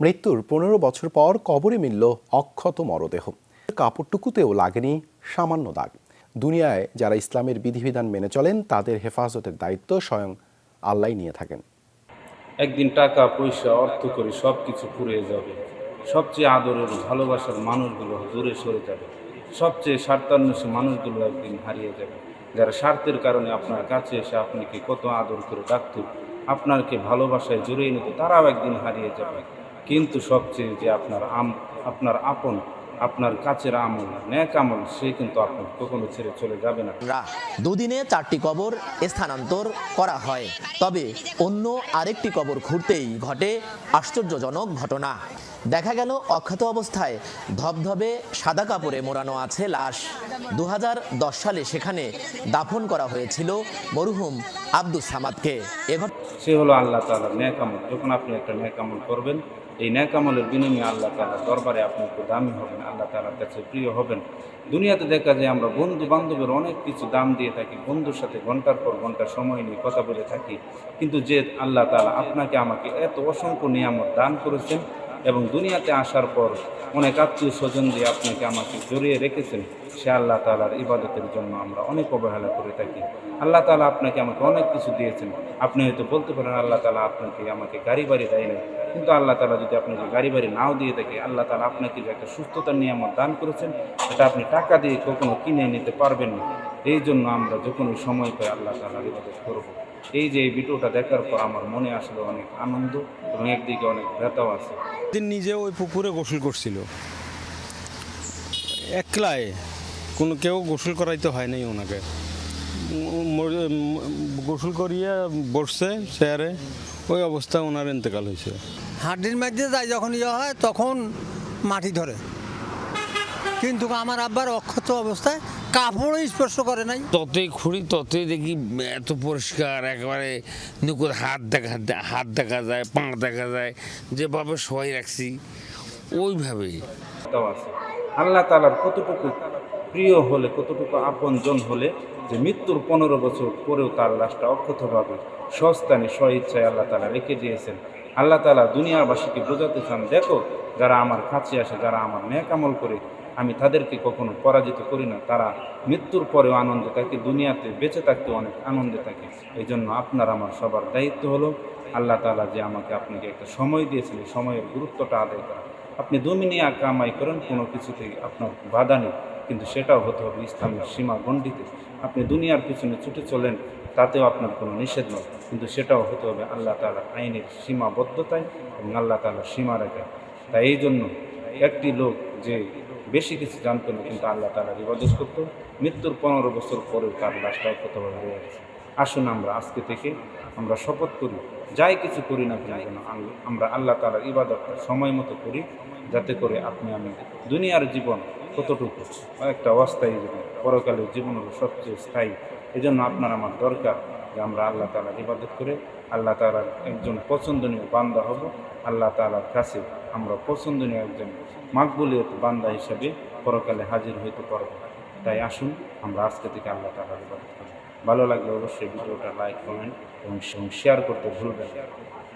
মৃত্যুর পনেরো বছর পর কবরে মিলল অক্ষত মরদেহ। কাপড়টুকুতেও লাগেনি সামান্য দাগ। দুনিয়ায় যারা ইসলামের বিধিবিধান মেনে চলেন, তাদের হেফাজতের দায়িত্ব স্বয়ং আল্লাহ নিয়ে থাকেন। একদিন টাকা, পয়সা, অর্থ করে সব কিছু ফুরিয়ে যাবে। সবচেয়ে আদরের, ভালোবাসার মানুষগুলো দূরে সরে যাবে। সবচেয়ে স্বার্থান্বেষী মানুষগুলো একদিন হারিয়ে যাবে। যারা স্বার্থের কারণে আপনার কাছে এসে আপনাকে কত আদর করে ডাকত, আপনাকে ভালোবাসায় জড়িয়ে নিত, তারাও একদিন হারিয়ে যাবে। কিন্তু সবচেয়ে যে আপনার আম আপনার আপন আপনার কাছের আমল ন্যাক আমল সে কিন্তু আপনাকে কখনো ছেড়ে চলে যাবে না। দুদিনে চারটি কবর স্থানান্তর করা হয়। তবে অন্য আরেকটি কবর খুঁড়তেই ঘটে আশ্চর্যজনক ঘটনা। দেখা গেল অক্ষত অবস্থায় ধবধবে সাদা কাপড়ে মোড়ানো আছে লাশ। দু হাজার দশ সালে সেখানে দাফন করা হয়েছিল মরহুম আব্দুস সামাদকে। এ সে হলো আল্লাহ তালা ন্যাক আমল। যখন আপনি একটা ন্যাক আমল করবেন এই ন্যাক আমলের বিনিময়ে আল্লাহ তালার দরবারে আপনি একটু দামি হবেন, আল্লাহ তালার কাছে প্রিয় হবেন। দুনিয়াতে দেখা যায় আমরা বন্ধু বান্ধবের অনেক কিছু দাম দিয়ে থাকি, বন্ধুর সাথে ঘণ্টার পর ঘণ্টা সময় নিয়ে কথা বলে থাকি। কিন্তু যে আল্লাহ তালা আপনাকে আমাকে এত অসংখ্য নিয়ামত দান করেছেন এবং দুনিয়াতে আসার পর অনেক আত্মীয় স্বজন দিয়ে আপনাকে আমাকে জড়িয়ে রেখেছেন, সে আল্লাহ তালার ইবাদতের জন্য আমরা অনেক অবহেলা করে থাকি। আল্লাহ তালা আপনাকে আমাকে অনেক কিছু দিয়েছেন। আপনি হয়তো বলতে পারেন, আল্লাহ তালা আপনাকে, আমাকে গাড়ি বাড়ি দেয় নাই। কিন্তু আল্লাহ তালা যদি আপনাকে গাড়ি বাড়ি নাও দিয়ে থাকে, আল্লাহ তালা আপনাকে যে একটা সুস্থতার নিয়ামত দান করেছেন এটা আপনি টাকা দিয়ে কখনো কিনে নিতে পারবেন না। এই জন্য আমরা যখন সময় পাই, আল্লাহ তালার ইবাদত করব। এই যে এই ভিডিওটা দেখার পর আমার মনে আসলে অনেক আনন্দ এবং একদিকে অনেক ব্যথাও আছে। দিন নিজে ওই পুকুরে গোসল করছিল। একলাই কোনো কেউ গোসল করাইতে হয় নাই ওনাকে। গোসল করিয়ে বসছে চেয়ারে ওই অবস্থা ওনার ইন্তেকাল হয়েছে হাড্ডির মধ্যে যায় যখন ইয়ে হয় তখন মাটি ধরে। কিন্তু আমার আব্বার অক্ষত অবস্থায় কাপড়ও স্পর্শ করে নাই। ততই খুঁড়ি ততই দেখি এত পরিষ্কার একেবারে নুকুর হাত দেখা হাত দেখা যায় পা দেখা যায় যেভাবে সবাই রাখছি ওইভাবেই। আল্লাহ তালার কতটুকু প্রিয় হলে কতটুকু আপনজন হলে যে মৃত্যুর পনেরো বছর পরেও তার লাশটা অক্ষতভাবে সস্তানে স্বইচ্ছায় আল্লাহ তালা রেখে দিয়েছেন। আল্লাহ তালা দুনিয়াবাসীকে বোঝাতে চান দেখো যারা আমার কাছে আসে যারা আমার ন্যাক আমল করে আমি তাদেরকে কখনো পরাজিত করি না। তারা মৃত্যুর পরেও আনন্দে থাকে, দুনিয়াতে বেঁচে থাকতে অনেক আনন্দে থাকে। এই জন্য আপনার আমার সবার দায়িত্ব হলো, আল্লাহ তালা যে আমাকে আপনাকে একটা সময় দিয়েছেন, এই সময়ের গুরুত্বটা আদায় করা। আপনি দুমিনিয়া কামাই করেন, কোনো কিছুতেই আপনার বাধা নেই। কিন্তু সেটাও হতে হবে ইসলামের সীমা গণ্ডিতে আপনি দুনিয়ার পিছনে ছুটে চলেন, তাতেও আপনার কোনো নিষেধ নয় কিন্তু সেটাও হতে হবে আল্লাহ তালার আইনের সীমাবদ্ধতায় এবং আল্লাহ তালার সীমা রেখে তাই এই জন্য একটি লোক যে বেশি কিছু জানত না কিন্তু আল্লাহ তালা ইবাদত করত, মৃত্যুর পনেরো বছর পরেও তার লাশটাও কতভাবে রয়ে গেছে আসুন আমরা আজকে থেকে আমরা শপথ করি, যাই কিছু করি না কেন আমরা আল্লাহ তালার ইবাদতটা সময় মতো করি, যাতে করে আপনি আমি দুনিয়ার জীবন কতটুকু একটা অস্থায়ী জীবন, পরকালের জীবন সবচেয়ে স্থায়ী। এই জন্য আপনার আমার দরকার যে আমরা আল্লাহ তালার ইবাদত করে আল্লাহ তালার একজন পছন্দনীয় বান্দা হব। আল্লাহ তালার কাছে আমরা পছন্দনীয় একজন মাকবুলিয়ত বান্দা হিসাবে পরকালে হাজির হইতে পারব। তাই আসুন, আমরা আজকে থেকে আল্লাহ তালার ইবাদত করি। ভালো লাগলে অবশ্যই ভিডিওটা লাইক, কমেন্ট এবং শেয়ার করতে ভুলবেন।